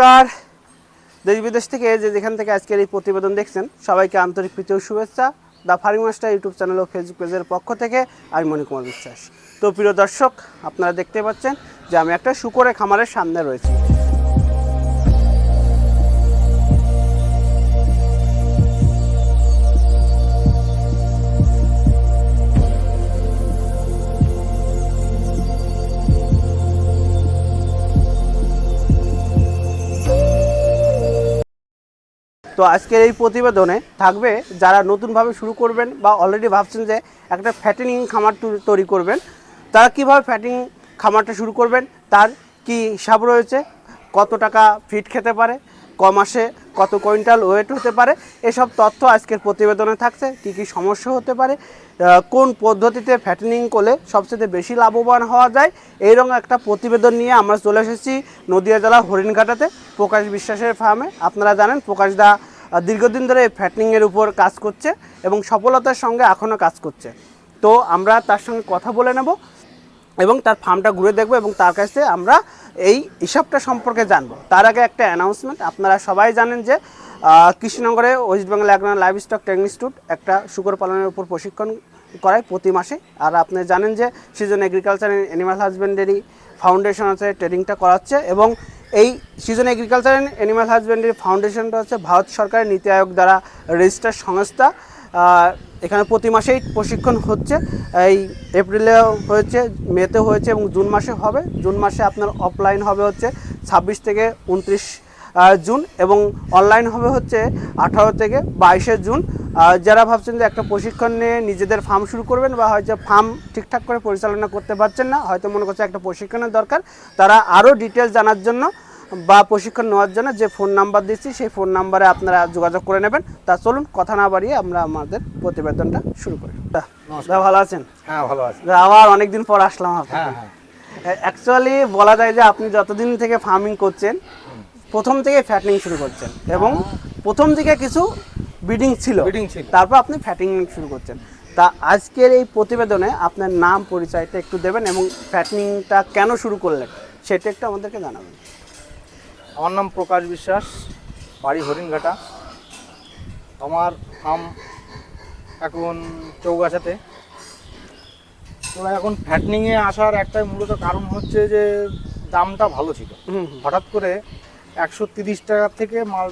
নমস্কার। দেশ বিদেশ থেকে যে যেখান থেকে আজকের এই প্রতিবেদন দেখছেন, সবাইকে আন্তরিক প্রীতি ও শুভেচ্ছা। The farming master YouTube channel O Facebook পেজের পক্ষ থেকে আমি মণিকুমার বিশ্বাস। তো প্রিয় দর্শক, আপনারা দেখতে পাচ্ছেন যে আমি একটা শুকরে খামারের সামনে রয়েছি। তো আজকের এই প্রতিবেদনে থাকবে যারা নতুনভাবে শুরু করবেন বা অলরেডি ভাবছেন যে একটা ফ্যাটেনিং খামার তৈরি করবেন, তারা কীভাবে ফ্যাটিং খামারটা শুরু করবেন, তার কি হিসাব রয়েছে, কত টাকা ফিট খেতে পারে, ক মাসে কত কুইন্টাল ওয়েট হতে পারে, এসব তথ্য আজকের প্রতিবেদনে থাকছে, কি কি সমস্যা হতে পারে কোন পদ্ধতিতে ফ্যাটেনিং করলে সবচেয়ে বেশি লাভবান হওয়া যায়? এইরকম একটা প্রতিবেদন নিয়ে আমরা চলে এসেছি নদিয়া জেলা হরিণঘাটাতে, প্রকাশ বিশ্বাসের ফার্মে আপনারা জানেন প্রকাশ দা দীর্ঘদিন ধরে ফ্যাটনিংয়ের উপর কাজ করছে এবং সফলতার সঙ্গে এখনও কাজ করছে। তো আমরা তার সঙ্গে কথা বলে নেব এবং তার ফার্মটা ঘুরে দেখব এবং তার কাছে আমরা এই হিসাবটা সম্পর্কে জানব। তার আগে একটা অ্যানাউন্সমেন্ট আপনারা সবাই জানেন যে কৃষ্ণনগরে ওয়েস্ট বেঙ্গল অ্যাগ্রান লাইভ স্টক ট্রেনিং ইনস্টিটিউট একটা শুকর পালনের উপর প্রশিক্ষণ করায় প্রতি মাসে। আর আপনি জানেন যে season agriculture and animal husbandry foundation আছে ট্রেনিংটা করাচ্ছে এবং এই season agriculture and animal husbandry ফাউন্ডেশনটা হচ্ছে ভারত সরকারের নীতি আয়োগ দ্বারা রেজিস্টার সংস্থা। এখানে প্রতি মাসেই প্রশিক্ষণ হচ্ছে। এই এপ্রিলে হয়েছে, মেতে হয়েছে এবং জুন মাসে হবে। জুন মাসে আপনার অফলাইন হবে হচ্ছে ছাব্বিশ থেকে উনত্রিশ জুন এবং অনলাইন হবে হচ্ছে আঠারো থেকে বাইশে জুন। যারা ভাবছেন যে একটা প্রশিক্ষণ নিয়ে নিজেদের ফার্ম শুরু করবেন বা হয়তো ফার্ম ঠিকঠাক করে পরিচালনা করতে পারছেন না হয়তো মনে করছে একটা প্রশিক্ষণের দরকার তারা আরও ডিটেলস জানার জন্য বা প্রশিক্ষণ নেওয়ার জন্য যে ফোন নাম্বার দিচ্ছি সেই ফোন নাম্বারে আপনারা যোগাযোগ করে নেবেন। তা চলুন কথা না বাড়িয়ে আমরা আমাদের প্রতিবেদনটা শুরু করি। দা, ভালো আছেন? হ্যাঁ ভালো আছে। দা, আবার অনেকদিন পর আসলাম আপনার হ্যাঁ হ্যাঁ। অ্যাকচুয়ালি বলা যায় যে আপনি যতদিন থেকে ফার্মিং করছেন প্রথম থেকে ফ্যাটিং শুরু করছেন এবং প্রথম দিকে কিছু বিডিং ছিল। তারপর আপনি ফ্যাটিং শুরু করছেন। তা আজকের এই প্রতিবেদনে আপনার নাম পরিচয়টা একটু দেবেন এবং ফ্যাটিংটা কেন শুরু করলেন সেটা একটু আমাদেরকে জানাবেন। আমার নাম প্রকাশ বিশ্বাস বাড়ি হরিণঘাটা। আমার ফার্ম এখন চৌগাছাতে। তো এখন ফ্যাটনিংয়ে আসার একটাই মূলত কারণ হচ্ছে যে দামটা ভালো ছিল। হঠাৎ করে একশো তিরিশ টাকা থেকে মাল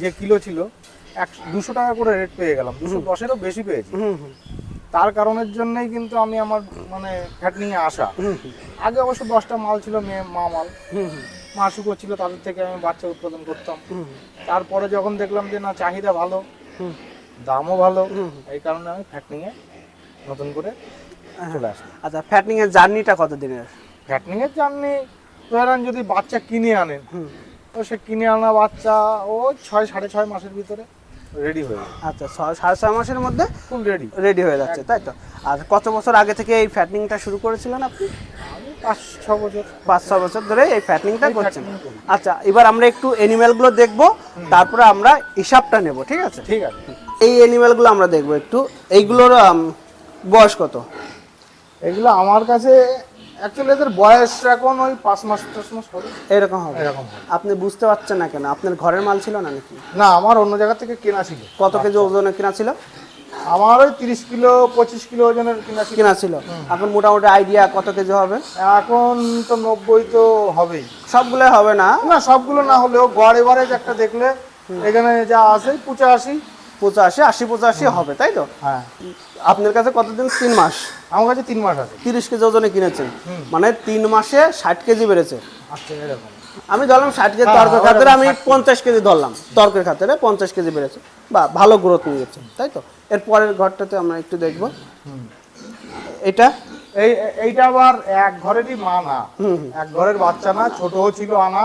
যে কিলো ছিল দুশো টাকা করে রেট পেয়ে গেলাম। দুশো দশেরও বেশি পেয়েছি। তার কারণের জন্যই কিন্তু আমি আমার মানে ফ্যাটনিংয়ে আসা। হুম হুম। আগে অবশ্য দশটা মাল ছিল মেয়ে মা মাল। মা শুকর ছিল তাদের থেকে আমি বাচ্চা উৎপাদন করতাম। তারপরে যখন দেখলাম যে না চাহিদা ভালো দামও ভালো এই কারণে আমি ফ্যাটনিংয়ে নতুন করে চলে আসি আচ্ছা ফ্যাটিং এর জার্নিটা কত দিনের ফ্যাটনিংয়ের জার্নি ধরেন যদি বাচ্চা কিনে আনেন তো সে কিনে আনা বাচ্চা ও ছয় সাড়ে ছয় মাসের ভিতরে রেডি হয়ে আচ্ছা সাড়ে ছয় মাসের মধ্যে ফুল রেডি রেডি হয়ে যাচ্ছে তাই তো? আর কত বছর আগে থেকে এই ফ্যাটনিংটা শুরু করেছিলেন আপনি? পাঁচ ছ বছর। পাঁচ ছ বছর ধরে এই ফ্যাটনিংটা করছেন। আচ্ছা এবার আমরা একটু অ্যানিমেলগুলো দেখব তারপরে আমরা হিসাবটা নেব ঠিক আছে? ঠিক আছে। এই অ্যানিমেলগুলো আমরা দেখব একটু। এইগুলোর বয়স কত? এগুলো আমার কাছে অ্যাকচুয়ালি এদের বয়স এখন ওই পাঁচ মাস পাঁচ মাস হবে। এরকম হবে। এরকম হবে। আপনি বুঝতে পারছেন না কেন? আপনার ঘরের মাল ছিল না নাকি? না আমার অন্য জায়গা থেকে কেনা ছিল। কত কেজি ওজনে কেনা ছিল? আমার ওই তিরিশ কিলো পঁচিশ কিলো ওজনের কিনা ছিল। কেনা ছিল। এখন মোটামুটি আইডিয়া কত কেজি হবে? এখন তো নব্বই তো হবেই। সবগুলো হবে না? না সবগুলো না হলেও গড় এভারেজ একটা দেখলে এখানে যা আছে পঁচাশি। পঁচাশি আশি পঁচাশি হবে তাই তো? হ্যাঁ। আপনার কাছে কতদিন? তিন মাস। আমার কাছে তিন মাস আছে। তিরিশ কেজি ওজনে কিনেছেন। মানে তিন মাসে ষাট কেজি বেড়েছে। আচ্ছা এরকম। আমি ধরলাম ষাট কেজি হ্যাঁ, তর্কের হ্যাঁ, খাতিরে আমি পঞ্চাশ কেজি ধরলাম। তর্কের খাতিরে পঞ্চাশ কেজি বেড়েছে। বা ভালো গ্রোথ নিয়ে গেছে তাই তো? এর পরের ঘরটাতে আমরা একটু দেখব। এটা? এই এইটা আবার এক ঘরেরই মা না এক ঘরের বাচ্চা না ছোটও ছিল আনা।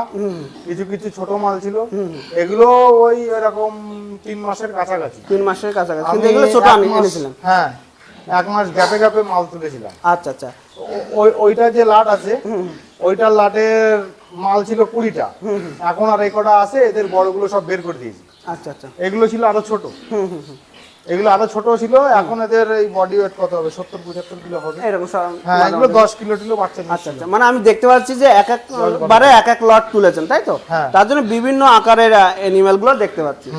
কিছু কিছু ছোট মাল ছিল। এগুলো ওই এরকম তিন মাসের কাছাকাছি। তিন মাসের কাছাকাছি। কিন্তু এগুলো ছোট আমি এনেছিলাম। হ্যাঁ। এক মাস গ্যাপে গ্যাপে মাল তুলেছিলাম। আচ্ছা আচ্ছা। ওই ওইটা যে লাট আছে ওইটার লাটের মাল ছিল কুড়িটা। এখন আর এই কটা আছে এদের বড়গুলো সব বের করে দিয়েছি। আচ্ছা আচ্ছা। এগুলো ছিল আরও ছোট। এগুলো আরও ছোট ছিল এখন এদের এই বডি ওয়েট কত হবে? সত্তর পঁচাত্তর কিলো হবে। এরকম হ্যাঁ এগুলো দশ কিলো টিলো বাচ্চা আচ্ছা আচ্ছা। মানে আমি দেখতে পাচ্ছি যে এক এক বারে। এক এক লট তুলেছেন তাই তো? হ্যাঁ। তার জন্য বিভিন্ন আকারের অ্যানিমেলগুলো দেখতে পাচ্ছি।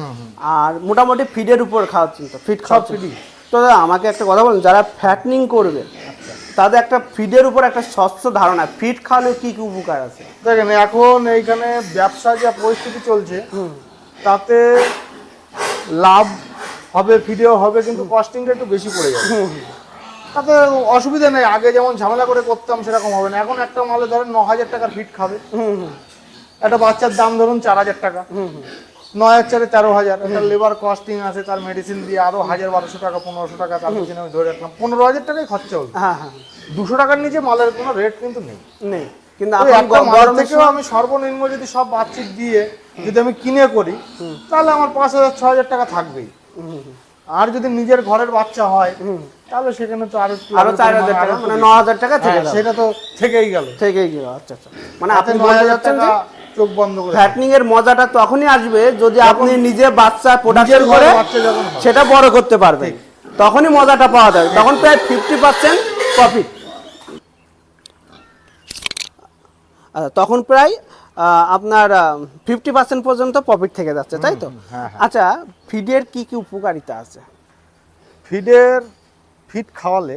আর মোটামুটি ফিডের উপর খাওয়াচ্ছেন তো ফিড খাওয়া feeding। তো দাদা আমাকে একটা কথা বলুন যারা ফ্যাটনিং করবে। তাদের একটা ফিডের উপর একটা স্বচ্ছ ধারণা ফিড খাওয়ালে কি কি উপকার আছে? দেখেন এখন এইখানে ব্যবসা যা পরিস্থিতি চলছে তাতে লাভ হবে ভিডিও হবে কিন্তু কস্টিংটা একটু বেশি পড়ে যাবে। তাতে অসুবিধা নেই আগে যেমন ঝামেলা করে করতাম সেরকম হবে না। এখন একটা মালে ধরেন ন হাজার টাকার ফিট খাবে। হুম। হুম একটা বাচ্চার দাম ধরুন চার হাজার টাকা। নয় হাজার তেরো হাজার। একটা লেবার কস্টিং আছে তার মেডিসিন দিয়ে আরও হাজার বারোশো টাকা পনেরোশো টাকা তার পিছনে আমি ধরে রাখলাম। পনেরো হাজার টাকাই খরচা হলো। হ্যাঁ হ্যাঁ। দুশো টাকার নিচে মালের কোনো রেট কিন্তু নেই। নেই। কিন্তু থেকেও আমি সর্বনিম্ন যদি সব বাচ্চিক দিয়ে যদি আমি কিনে করি তাহলে আমার পাঁচ হাজার ছ হাজার টাকা থাকবেই। আর যদি নিজের ঘরের বাচ্চা হয়। তাহলে সেখানে তো আরও আরও চার হাজার টাকা মানে ন হাজার টাকা থেকে হ্যাঁ, সেটা তো থেকেই গেল। থেকেই গেল আচ্ছা আচ্ছা। মানে আপনি বলতে টাকা যে চোখ বন্ধ করে ফ্যাটনিং এর মজাটা তখনই আসবে যদি আপনি নিজে বাচ্চা প্রোডাকশন করে হয়। সেটা বড় করতে পারবেন। তখনই মজাটা পাওয়া যাবে। তখন প্রায় ফিফটি পার্সেন্ট প্রফিট আচ্ছা তখন প্রায় আপনার ফিফটি পার্সেন্ট পর্যন্ত প্রফিট থেকে যাচ্ছে তাই তো? হ্যাঁ, আচ্ছা ফিডের কি কি উপকারিতা আছে? ফিডের ফিড খাওয়ালে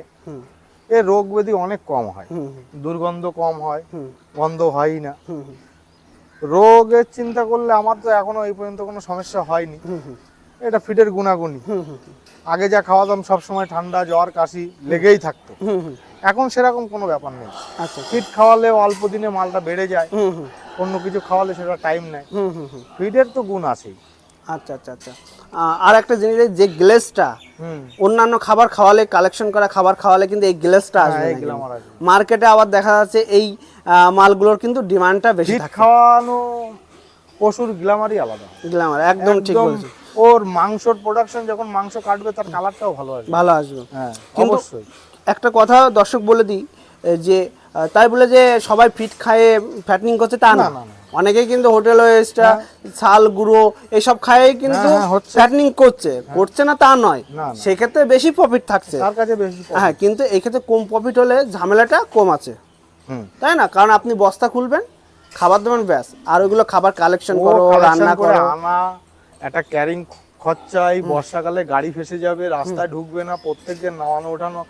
এ রোগ ব্যাধি অনেক কম হয়। দুর্গন্ধ কম হয়। গন্ধ হয়ই না। রোগের চিন্তা করলে আমার তো এখনও এই পর্যন্ত কোনো সমস্যা হয়নি। এটা ফিটের হুম আগে যা খাওয়াতাম সব সময় ঠান্ডা জ্বর কাশি লেগেই থাকতো। এখন সেরকম কোনো ব্যাপার নেই। আচ্ছা ফিট খাওয়ালে অল্প দিনে মালটা বেড়ে যায়। অন্য কিছু খাওয়ালে সেটা টাইম নেয়। ফিডের তো গুণ আছেই। আচ্ছা আচ্ছা আচ্ছা। আর একটা জিনিস যে গ্লেসটা অন্যান্য খাবার খাওয়ালে কালেকশন করা খাবার খাওয়ালে কিন্তু এই গ্লেসটা হ্যাঁ, আসবে। মার্কেটে আবার দেখা যাচ্ছে এই মালগুলোর কিন্তু ডিমান্ডটা বেশি থাকে। খাওয়ানো পশুর গ্ল্যামারই আলাদা। গ্ল্যামার একদম ঠিক বলছি। ওর মাংসর প্রোডাকশন যখন মাংস কাটবে তার কালারটাও ভালো আসবে। ভালো আসবে। হ্যাঁ কিন্তু একটা কথা দর্শক বলে দিই যে তাই বলে যে সবাই ফিট খায়ে ফ্যাটনিং করছে তা না, না। অনেকেই কিন্তু হোটেল ওয়েস্টটা ছাল গুঁড়ো এসব খাইয়ে কিন্তু হ্যাঁ, হ্যাঁ, ফ্যাটনিং করছে। করছে না তা নয়। সেক্ষেত্রে বেশি প্রফিট থাকছে। তার কাছে বেশি হ্যাঁ কিন্তু এই ক্ষেত্রে কম প্রফিট হলে ঝামেলাটা কম আছে। তাই না? কারণ আপনি বস্তা খুলবেন খাবার দেবেন ব্যাস। আর ওইগুলো খাবার কালেকশন করো রান্না করে আনা একটা ক্যারিং খরচা এই বর্ষাকালে গাড়ি ফেসে যাবে রাস্তায় ঢুকবে না প্রত্যেককে নামানো ওঠানো।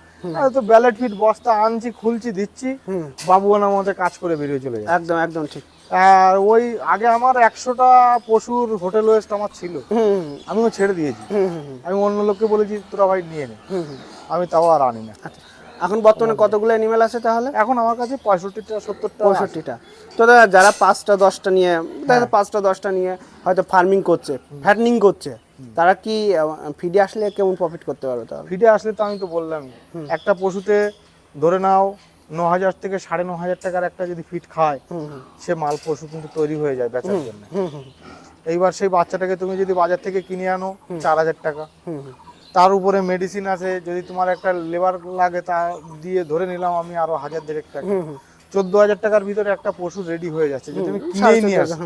তো ব্যালেট ফিট বস্তা আনছি খুলছি দিচ্ছি। হুম। বাবু আমার মধ্যে কাজ করে বেরিয়ে চলে যায়। একদম একদম ঠিক। আর ওই আগে আমার একশোটা পশুর হোটেল ওয়েস্ট আমার ছিল। আমিও ছেড়ে দিয়েছি। আমি অন্য লোককে বলেছি তোরা ভাই নিয়ে নে। আমি তাও আর আনি না। আচ্ছা এখন বর্তমানে কতগুলো অ্যানিমেল আছে তাহলে? এখন আমার কাছে পঁয়ষট্টিটা সত্তরটা পঁয়ষট্টিটা। তো যারা পাঁচটা দশটা নিয়ে দেখা পাঁচটা দশটা নিয়ে হয়তো ফার্মিং করছে ফ্যাটনিং করছে তারা কি ফিডে আসলে কেমন প্রফিট করতে পারবে তাহলে? ফিডে আসলে তো আমি তো বললাম। একটা পশুতে ধরে নাও ন হাজার থেকে সাড়ে ন হাজার টাকার একটা যদি ফিট খায় সে মাল পশু কিন্তু তৈরি হয়ে যায় বেচার জন্য। এইবার সেই বাচ্চাটাকে তুমি যদি বাজার থেকে কিনে আনো চার হাজার টাকা। তার উপরে মেডিসিন আছে যদি তোমার একটা লেবার লাগে তা দিয়ে ধরে নিলাম আমি আরও হাজার দেড়েক টাকা। চোদ্দ হাজার টাকার ভিতরে একটা পশু রেডি হয়ে যাচ্ছে যদি তুমি কিনেই নিয়ে আসি।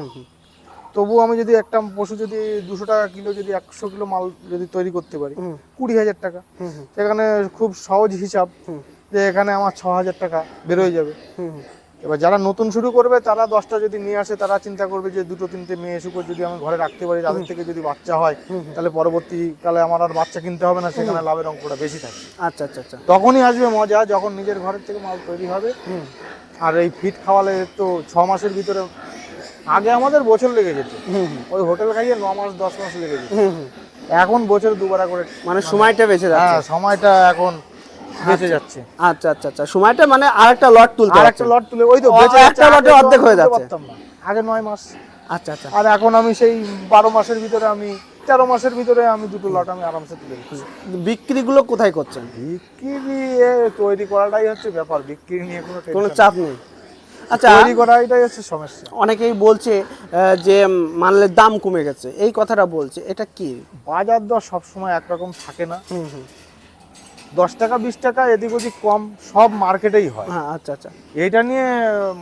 তবু আমি যদি একটা পশু যদি দুশো টাকা কিলো যদি একশো কিলো মাল যদি তৈরি করতে পারি কুড়ি হাজার টাকা। সেখানে খুব সহজ হিসাব যে এখানে আমার ছ হাজার টাকা বেরোয় যাবে। এবার যারা নতুন শুরু করবে তারা দশটা যদি নিয়ে আসে তারা চিন্তা করবে যে দুটো তিনটে মেয়ে শুকর যদি আমি ঘরে রাখতে পারি তাদের থেকে যদি বাচ্চা হয় তাহলে পরবর্তীকালে আমার আর বাচ্চা কিনতে হবে না সেখানে লাভের অঙ্কটা বেশি থাকে। আচ্ছা আচ্ছা আচ্ছা। তখনই আসবে মজা যখন নিজের ঘরের থেকে মাল তৈরি হবে। আর এই ফিট খাওয়ালে তো ছ মাসের ভিতরে আগে আমাদের বছর লেগে যেত। ওই হোটেল খাইয়ে ন মাস দশ মাস লেগে যেত। এখন বছর দুবার করে মানে সময়টা বেঁচে যাচ্ছে। হ্যাঁ সময়টা এখন বেঁচে যাচ্ছে। আচ্ছা আচ্ছা আচ্ছা। সময়টা মানে আর লট তুলতে একটা লট তুলে ওই তো বেঁচে একটা লটে অর্ধেক হয়ে যাচ্ছে। আগে নয় মাস। আচ্ছা আচ্ছা। আর এখন আমি সেই বারো মাসের ভিতরে আমি তেরো মাসের ভিতরে আমি দুটো লট আমি আরামসে তুলে বিক্রিগুলো কোথায় করছেন? বিক্রি নিয়ে তৈরি করাটাই হচ্ছে ব্যাপার। বিক্রি নিয়ে কোনো চাপ নেই। আচ্ছা। তৈরি করাটাই হচ্ছে সমস্যা। অনেকেই বলছে যে মালের দাম কমে গেছে। এই কথাটা বলছে এটা কি? বাজার দর সবসময় একরকম থাকে না। দশ টাকা বিশ টাকা এদিক ওদিক কম সব মার্কেটেই হয়। হ্যাঁ আচ্ছা আচ্ছা। এইটা নিয়ে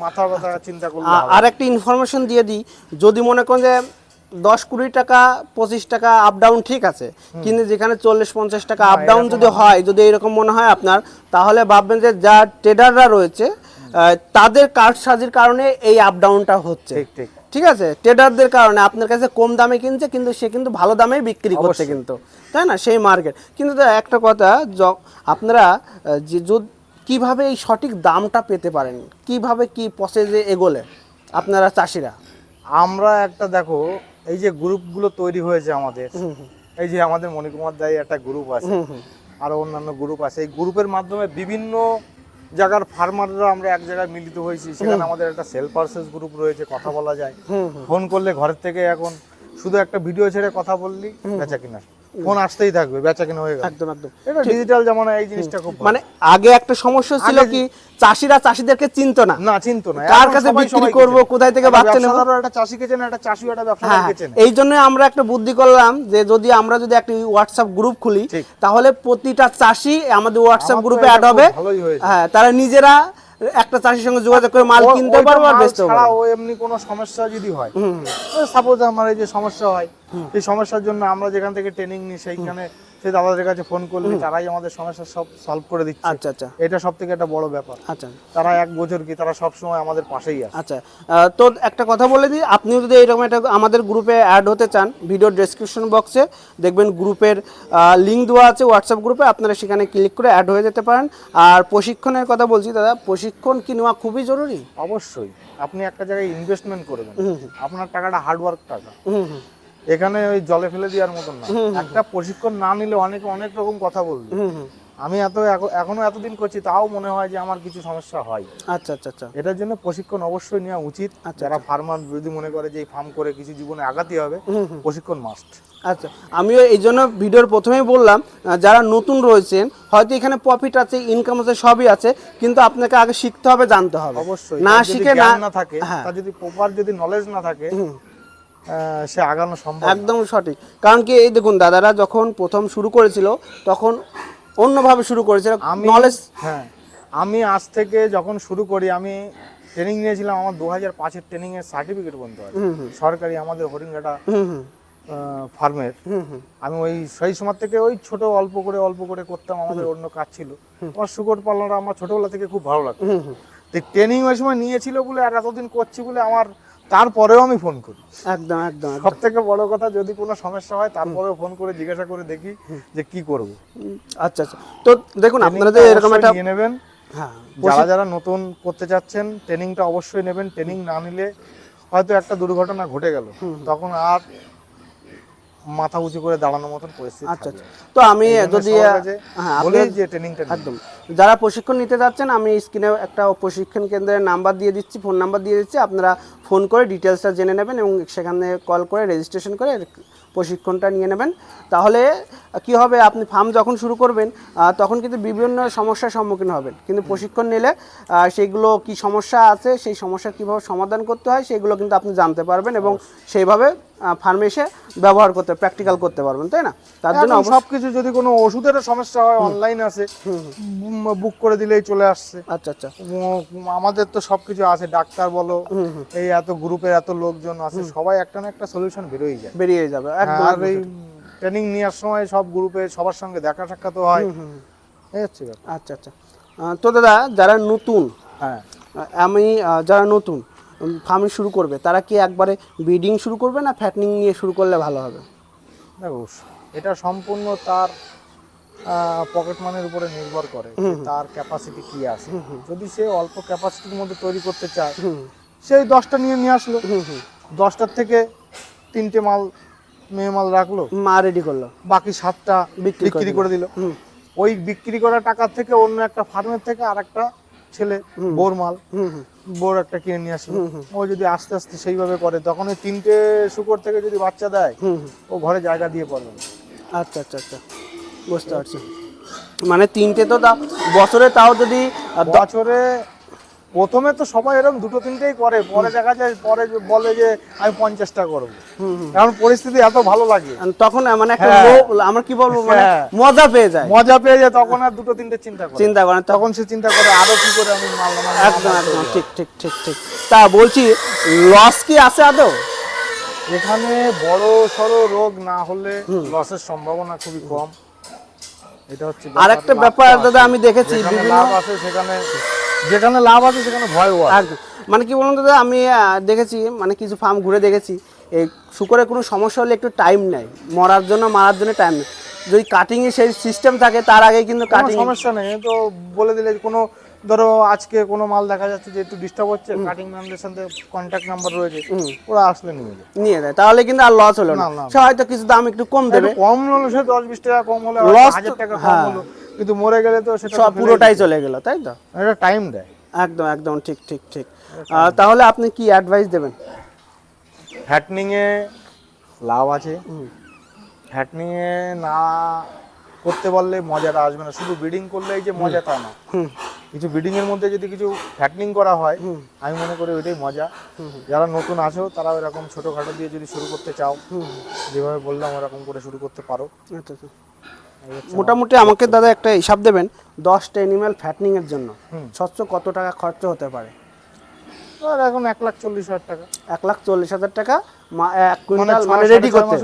মাথা ব্যথা চিন্তা করলে আর একটা ইনফরমেশন দিয়ে দিই। যদি মনে করেন যে দশ কুড়ি টাকা পঁচিশ টাকা আপ ডাউন ঠিক আছে। কিন্তু যেখানে চল্লিশ পঞ্চাশ টাকা আপ ডাউন যদি হয় যদি এরকম মনে হয় আপনার তাহলে ভাববেন যে যা ট্রেডাররা রয়েছে তাদের কার্ড সাজির কারণে এই আপ ডাউনটা হচ্ছে। ঠিক আছে? ট্রেডারদের কারণে আপনার কাছে কম দামে কিনছে কিন্তু সে কিন্তু ভালো দামেই বিক্রি করছে কিন্তু। তাই না? সেই মার্কেট কিন্তু একটা কথা আপনারা যে কীভাবে এই সঠিক দামটা পেতে পারেন? কীভাবে কি প্রসেসে এগোলে আপনারা চাষিরা? আমরা একটা দেখো এই যে গ্রুপগুলো তৈরি হয়েছে আমাদের এই যে আমাদের মণিকুমার দাই একটা গ্রুপ আছে আরও অন্যান্য গ্রুপ আছে। এই গ্রুপের মাধ্যমে বিভিন্ন জায়গার ফার্মাররা আমরা এক জায়গায় মিলিত হয়েছি সেখানে আমাদের একটা সেল পার্সেস গ্রুপ রয়েছে কথা বলা যায়। ফোন করলে ঘরের থেকে এখন শুধু একটা ভিডিও ছেড়ে কথা বললি বেচা কিনা ফোন আসতেই থাকবে বেচা কিনা হয়ে গেল। একদম একদম। এটা ডিজিটাল জামানা এই জিনিসটা খুব মানে আগে একটা সমস্যা ছিল কি চাষিরা চাষিদেরকে চিনতো না। না চিন্তা না। কার কাছে বিক্রি করব, কোথায় থেকে বাচ্চা নেব? একটা চাষিকে চেনে একটা চাষিও একটা হ্যাঁ ব্যবসাদারকে চেনে। এই জন্য আমরা একটা বুদ্ধি করলাম যে যদি আমরা যদি একটা হোয়াটসঅ্যাপ গ্রুপ খুলি তাহলে প্রতিটা চাষি আমাদের হোয়াটসঅ্যাপ গ্রুপে অ্যাড হবে। হ্যাঁ তারা নিজেরা একটা চাষির সঙ্গে যোগাযোগ করে মাল কিনতে পারব আর ছাড়া পারব। ও এমনি কোনো সমস্যা যদি হয় সাপোজ আমার এই যে সমস্যা হয় এই সমস্যার জন্য আমরা যেখান থেকে ট্রেনিং নিই সেইখানে সেই দাদাদের কাছে ফোন করলে তারাই আমাদের সমস্যা সব সলভ করে দিচ্ছে। আচ্ছা আচ্ছা। এটা সব থেকে একটা বড় ব্যাপার। আচ্ছা। তারা এক বছর কি তারা সব সময় আমাদের পাশেই আছে। আচ্ছা। তো একটা কথা বলে দিই আপনিও যদি এরকম একটা আমাদের গ্রুপে অ্যাড হতে চান ভিডিও ডেসক্রিপশন বক্সে দেখবেন গ্রুপের লিঙ্ক দেওয়া আছে হোয়াটসঅ্যাপ গ্রুপে আপনারা সেখানে ক্লিক করে অ্যাড হয়ে যেতে পারেন। আর প্রশিক্ষণের কথা বলছি দাদা প্রশিক্ষণ কি নেওয়া খুবই জরুরি? অবশ্যই। আপনি একটা জায়গায় ইনভেস্টমেন্ট করবেন আপনার টাকাটা হার্ডওয়ার্ক টাকা। এখানে ওই জলে ফেলে দেওয়ার মতন না। একটা প্রশিক্ষণ না নিলে অনেকে অনেক রকম কথা বলবে। আমি এত এখনও এতদিন করছি তাও মনে হয় যে আমার কিছু সমস্যা হয়। আচ্ছা আচ্ছা আচ্ছা। এটার জন্য প্রশিক্ষণ অবশ্যই নেওয়া উচিত। যারা ফার্মার যদি মনে করে যে ফার্ম করে কিছু জীবনে আগাতে হবে প্রশিক্ষণ মাস্ট আচ্ছা আমিও এই জন্য ভিডিওর প্রথমেই বললাম যারা নতুন রয়েছেন হয়তো এখানে প্রফিট আছে ইনকাম আছে সবই আছে কিন্তু আপনাকে আগে শিখতে হবে জানতে হবে। অবশ্যই। না শিখে না থাকে হ্যাঁ। যদি প্রপার যদি নলেজ না থাকে সে আগানো সম্ভব। একদম সঠিক। কারণ কি এই দেখুন দাদারা যখন প্রথম শুরু করেছিল তখন অন্যভাবে শুরু করেছিল। আমি নলেজ হ্যাঁ আমি আজ থেকে যখন শুরু করি আমি ট্রেনিং নিয়েছিলাম আমার দু হাজার পাঁচের ট্রেনিং এর সার্টিফিকেট বলতে হয় সরকারি আমাদের হরিঙ্গাটা ফার্মের আমি ওই সেই সময় থেকে ওই ছোট অল্প করে অল্প করে করতাম আমাদের অন্য কাজ ছিল। আমার শুকর পালনটা আমার ছোটবেলা থেকে খুব ভালো লাগতো। ট্রেনিং ওই সময় নিয়েছিল বলে আর এতদিন করছি বলে আমার তারপরেও আমি ফোন করি। একদম একদম। সব থেকে বড় কথা যদি কোনো সমস্যা হয় তারপরেও ফোন করে জিজ্ঞাসা করে দেখি যে কি করব। আচ্ছা আচ্ছা। তো দেখুন আপনারা যে এরকম একটা নিয়ে নেবেন। হ্যাঁ যারা যারা নতুন করতে চাচ্ছেন ট্রেনিংটা অবশ্যই নেবেন। ট্রেনিং না নিলে হয়তো একটা দুর্ঘটনা ঘটে গেল। তখন আর মাথা উঁচু করে দাঁড়ানোর মতন পরিস্থিতি আচ্ছা আচ্ছা। তো আমি যদি হ্যাঁ আপনি যে ট্রেনিংটা একদম। যারা প্রশিক্ষণ নিতে যাচ্ছেন আমি স্ক্রিনে একটা প্রশিক্ষণ কেন্দ্রের নাম্বার দিয়ে দিচ্ছি ফোন নাম্বার দিয়ে দিচ্ছি। আপনারা ফোন করে ডিটেলসটা জেনে নেবেন এবং সেখানে কল করে রেজিস্ট্রেশন করে প্রশিক্ষণটা নিয়ে নেবেন। তাহলে কি হবে আপনি ফার্ম যখন শুরু করবেন তখন কিন্তু বিভিন্ন সমস্যার সম্মুখীন হবেন। কিন্তু প্রশিক্ষণ নিলে সেগুলো কি সমস্যা আছে সেই সমস্যার কীভাবে সমাধান করতে হয় সেগুলো কিন্তু আপনি জানতে পারবেন এবং সেইভাবে ফার্মে এসে ব্যবহার করতে প্র্যাকটিক্যাল করতে পারবেন তাই না? তার জন্য অবশ্যই সবকিছু যদি কোনো ওষুধের সমস্যা হয় অনলাইন আছে বুক করে দিলেই চলে আসছে। আচ্ছা আচ্ছা। আমাদের তো সবকিছু আছে ডাক্তার বলো এই এত গ্রুপের এত লোকজন আছে সবাই একটা না একটা সলিউশন বেরোই যায়। বেরিয়ে যাবে একদম আর এই ট্রেনিং নেওয়ার সময় সব গ্রুপে সবার সঙ্গে দেখা সাক্ষাৎ হয়। আচ্ছা আচ্ছা। তো দাদা যারা নতুন হ্যাঁ। আমি যারা নতুন ফার্মিং শুরু করবে। তারা কি একবারে ব্রিডিং শুরু করবে না ফ্যাটনিং নিয়ে শুরু করলে ভালো হবে? দেখো এটা সম্পূর্ণ তার পকেট মানের উপরে নির্ভর করে তার ক্যাপাসিটি কি আছে। যদি সে অল্প ক্যাপাসিটির মধ্যে তৈরি করতে চায় সেই দশটা নিয়ে নিয়ে আসলো। দশটার থেকে তিনটে মাল মেয়ে মাল রাখল। মা রেডি করল। বাকি সাতটা বিক্রি করে বিক্রি করে দিল। ওই বিক্রি করা টাকা থেকে অন্য একটা ফার্মের থেকে আর একটা ছেলে বোর মাল বোর একটা কিনে নিয়ে আসলো। ও যদি আস্তে আস্তে সেইভাবে করে তখন ওই তিনটে শুকর থেকে যদি বাচ্চা দেয়। ও ঘরে জায়গা দিয়ে পড়বে না। আচ্ছা আচ্ছা আচ্ছা। বুঝতে পারছি। মানে তিনটে তো বছরে তাও যদি বছরে প্রথমে তো সবাই এরকম দুটো তিনটেই করে পরে দেখা যায় পরে বলে যে আমি পঞ্চাশটা করব। এখন পরিস্থিতি এত ভালো লাগে। তখন মানে একটা হ্যাঁ। কি বলব মানে হ্যাঁ। মজা পেয়ে যায়। মজা পেয়ে যায় তখন আর দুটো তিনটে চিন্তা করে। চিন্তা করে তখন সে চিন্তা করে আরও কি করে আমি মাল একদম একদম ঠিক ঠিক ঠিক ঠিক। তা বলছি লস কি আছে আদৌ? এখানে বড় সড়ো রোগ না হলে লসের সম্ভাবনা খুবই কম। এটা হচ্ছে আর একটা ব্যাপার দাদা আমি দেখেছি বিভিন্ন আছে সেখানে যেখানে লাভ আছে সেখানে ভয়ও আছে। একদম। মানে কি বলুন দাদা আমি দেখেছি মানে কিছু ফার্ম ঘুরে দেখেছি। এই শুকরের কোনো সমস্যা হলে একটু টাইম নেয়। মরার জন্য মারার জন্য টাইম নেই যদি কাটিংয়ে সেই সিস্টেম থাকে তার আগে কিন্তু কাটিং সমস্যা নেই। তো বলে দিলে কোনো ধরো আজকে কোনো মাল দেখা যাচ্ছে যে একটু ডিস্টার্ব হচ্ছে কাটিং ম্যানদের সাথে কন্ট্যাক্ট নাম্বার রয়েছে ওরা আসলে নিয়ে যাবে নিয়ে দেয় তাহলে কিন্তু আর লস হলো না। সে হয়তো কিছু দাম একটু কম দেবে। কম হলো সে দশ বিশ টাকা কম হলে Loss হাজার টাকা কম হ্যাঁ। হলো। কিন্তু মরে গেলে তো সেটা সব পুরোটাই চলে গেল তাই তো? এটা টাইম দেয়। একদম একদম ঠিক ঠিক ঠিক। তাহলে আপনি কি অ্যাডভাইস দেবেন? ফ্যাটনিং এ লাভ আছে। ফ্যাটনিং এ না করতে পারলে মজাটা আসবে না। শুধু ব্রিডিং করলেই যে মজা তা না। হুম কিছু ব্রিডিং এর মধ্যে যদি কিছু ফ্যাটনিং করা হয় আমি মনে করি ওইটাই মজা। যারা নতুন আছো তারা এরকম ছোটখাটো দিয়ে যদি শুরু করতে চাও যেভাবে বললাম ওরকম করে শুরু করতে পারো। আচ্ছা আচ্ছা। মোটামুটি আমাকে দাদা একটা হিসাব দেবেন দশটা অ্যানিম্যাল ফ্যাটনিং এর জন্য। স্বচ্ছ কত টাকা খরচ হতে পারে? এখন এক লাখ চল্লিশ হাজার টাকা। এক লাখ চল্লিশ হাজার টাকা এক মানে কুইন্টাল মানে রেডি করতে।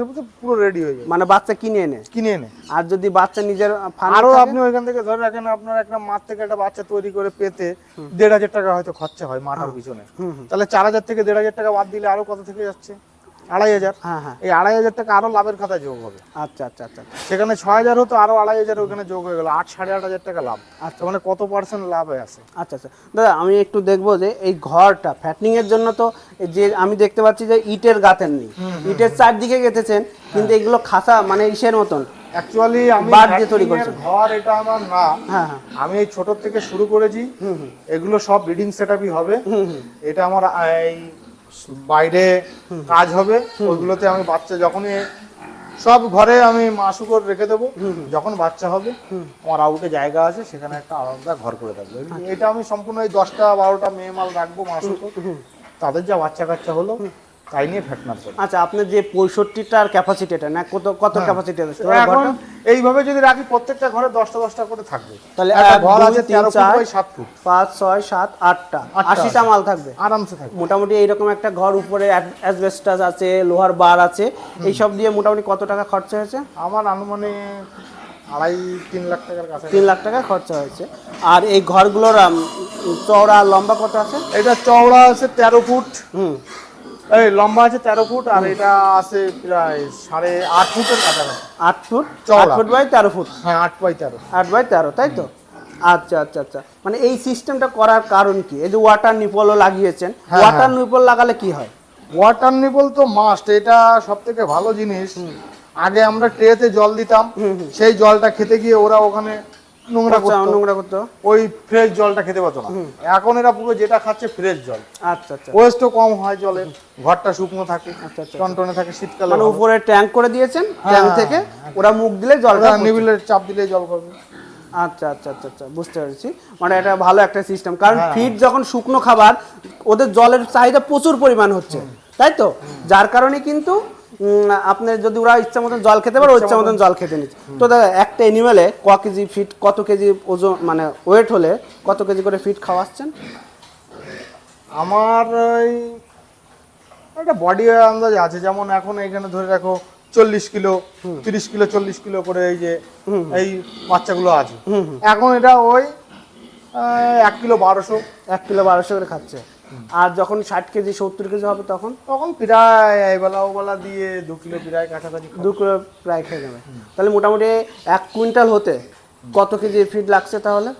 পুরো রেডি হয়ে যাবে। মানে বাচ্চা কিনে এনে। কিনে এনে। আর যদি বাচ্চা নিজের ফার্ম আরও আপনি ওইখান থেকে ধরে রাখেন আপনার একটা মাঠ থেকে একটা বাচ্চা তৈরি করে পেতে দেড় হাজার টাকা হয়তো খরচা হয় মাঠার পিছনে। তাহলে চার হাজার থেকে দেড় হাজার টাকা বাদ দিলে আরও কত থেকে যাচ্ছে? আড়াই হাজার। হ্যাঁ হ্যাঁ। এই আড়াই হাজার টাকা আরও লাভের খাতায় যোগ হবে। আচ্ছা আচ্ছা আচ্ছা সেখানে ছয় হাজার হতো আরও আড়াই হাজার ওখানে যোগ হয়ে গেল। আট সাড়ে আট হাজার টাকা লাভ। আচ্ছা। মানে কত পার্সেন্ট লাভ হয়ে আছে? আচ্ছা আচ্ছা। দাদা আমি একটু দেখব যে এই ঘরটা ফ্যাটনিং এর জন্য তো যে আমি দেখতে পাচ্ছি যে ইটের গাঁথেন নেই। ইটের চারদিকে গেঁথেছেন কিন্তু এগুলো খাসা মানে ইসের মতন। অ্যাকচুয়ালি আমি বাদ দিয়ে তৈরি fattening ঘর এটা আমার না হ্যাঁ হ্যাঁ। আমি এই ছোট থেকে শুরু করেছি। এগুলো সব ব্রিডিং সেটআপই হবে। এটা আমার এই বাইরে কাজ হবে ওইগুলোতে আমি বাচ্চা যখনই সব ঘরে আমি মাসুকর রেখে দেবো যখন বাচ্চা হবে আমার আউটে জায়গা আছে সেখানে একটা আলাদা ঘর করে থাকবে এটা আমি সম্পূর্ণ ওই দশটা বারোটা মেয়ে মাল রাখব মা মাসুকর তাদের যা বাচ্চা কাচ্চা হলো তাই নিয়ে ফ্যাটনার করব আচ্ছা আপনার যে পঁয়ষট্টিটার ক্যাপাসিটিটা না কত কত ক্যাপাসিটি আছে? এখন এইভাবে যদি রাখি প্রত্যেকটা ঘরে দশটা দশটা করে থাকবে। তাহলে ঘর আছে তেরো ফুট। বাই সাত ফুট। পাঁচ ছয় সাত আটটা। আশিটা মাল থাকবে? আরামসে থাকবে। মোটামুটি এইরকম একটা ঘর উপরে অ্যাসবেস্টাস আছে লোহার বার আছে এইসব দিয়ে মোটামুটি কত টাকা খরচা হয়েছে? আমার আনুমানিক আড়াই তিন লাখ টাকার কাছে তিন লাখ টাকা খরচা হয়েছে। আর এই ঘরগুলোর চওড়া লম্বা কত আছে? এটা চওড়া আছে তেরো ফুট। হুম। এই লম্বা আছে তেরো ফুট আর এটা আছে প্রায় সাড়ে আট ফুটের কাছাকাছি। আট ফুট। আট ফুট বাই তেরো ফুট। হ্যাঁ আট বাই তেরো। আট বাই তেরো তাই তো? আচ্ছা আচ্ছা আচ্ছা। মানে এই সিস্টেমটা করার কারণ কি? এই যে ওয়াটার নিপলও লাগিয়েছেন হ্যাঁ, ওয়াটার নিপল লাগালে কি হয়? ওয়াটার নিপল তো মাস্ট এটা সব থেকে ভালো জিনিস। আগে আমরা ট্রেতে জল দিতাম সেই জলটা খেতে গিয়ে ওরা ওখানে নোংরা আচ্ছা, করতো। নোংরা করতো। ওই ফ্রেশ জলটা খেতে পারতো না। এখন এরা পুরো যেটা খাচ্ছে ফ্রেশ জল। আচ্ছা আচ্ছা। ওয়েস্টও কম হয় জলের ঘরটা শুকনো থাকে আচ্ছা, আচ্ছা। টনটনে থাকে শীতকালে। মানে উপরে ট্যাঙ্ক করে দিয়েছেন ট্যাঙ্ক হ্যাঁ, থেকে ওরা মুখ দিলে জলটা। নিবিলের চাপ দিলে জল করবে আচ্ছা আচ্ছা আচ্ছা আচ্ছা বুঝতে পেরেছি। মানে এটা ভালো একটা সিস্টেম কারণ হ্যাঁ। ফিড যখন শুকনো খাবার ওদের জলের চাহিদা প্রচুর পরিমাণ হচ্ছে তাই তো? যার কারণে কিন্তু আপনার যদি ওরা ইচ্ছা মতন জল খেতে পারে ইচ্ছা মতন জল খেতে নিচ্ছে। তো দাদা একটা এনিমেলে ক কেজি ফিট কত কেজি ওজন মানে ওয়েট হলে কত কেজি করে ফিট খাওয়াচ্ছেন? আমার ওই একটা বডি আন্দাজ আছে। যেমন এখন এখানে ধরে রাখো চল্লিশ কিলো তিরিশ কিলো চল্লিশ কিলো করে এই যে এই বাচ্চাগুলো আছে। এখন এটা ওই এক কিলো বারোশো। এক কিলো বারোশো করে খাচ্ছে। আর যখন ষাট কেজি সত্তর কেজি হবে তখন? তখন প্রায় এইবেলা ওবেলা দিয়ে দু কিলো প্রায় কাছাকাছি দু কিলো প্রায় খেয়ে যাবে তাহলে মোটামুটি এক কুইন্টাল হতে কত কেজি ফিট লাগছে তাহলে?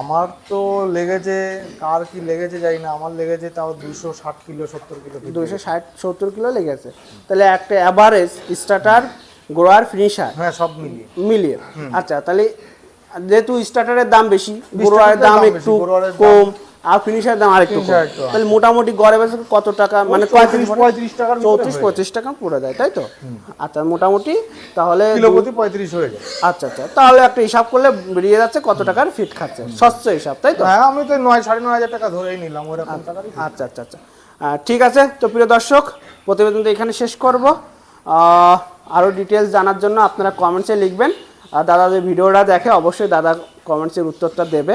আমার তো লেগেছে কার কি লেগেছে জানি না। আমার লেগেছে তাও দুশো ষাট কিলো সত্তর কিলো দুইশো ষাট সত্তর কিলো লেগেছে। তাহলে একটা অ্যাভারেজ স্টার্টার গোড়ার ফিনিশার হ্যাঁ সব মিলিয়ে। মিলিয়ে। আচ্ছা তাহলে যেহেতু স্টার্টারের দাম বেশি গোড়ার দাম একটু কম আর ফিনিশার দাম আরেকটু। তাহলে মোটামুটি গড়ে বেশি কত টাকা? মানে পঁয়ত্রিশ পঁয়ত্রিশ ভিতরে চৌত্রিশ পঁচিশ টাকা পড়ে যায় তাই তো? আচ্ছা মোটামুটি তাহলে যায়। কিলো প্রতি পঁয়ত্রিশ হয়ে যায় আচ্ছা আচ্ছা তাহলে একটা হিসাব করলে বেরিয়ে যাচ্ছে কত টাকার ফিট খাচ্ছে। স্বচ্ছ হিসাব তাই তো? হ্যাঁ আমি তো নয় সাড়ে নয় হাজার টাকা ধরেই নিলাম ওরকম আচ্ছা আচ্ছা আচ্ছা আহ, ঠিক আছে তো প্রিয় দর্শক প্রতিবেদনটা এখানে শেষ করব। আরও ডিটেলস জানার জন্য আপনারা কমেন্টসে লিখবেন। আর দাদা যে ভিডিওটা দেখে অবশ্যই দাদা কমেন্টসের উত্তরটা দেবে।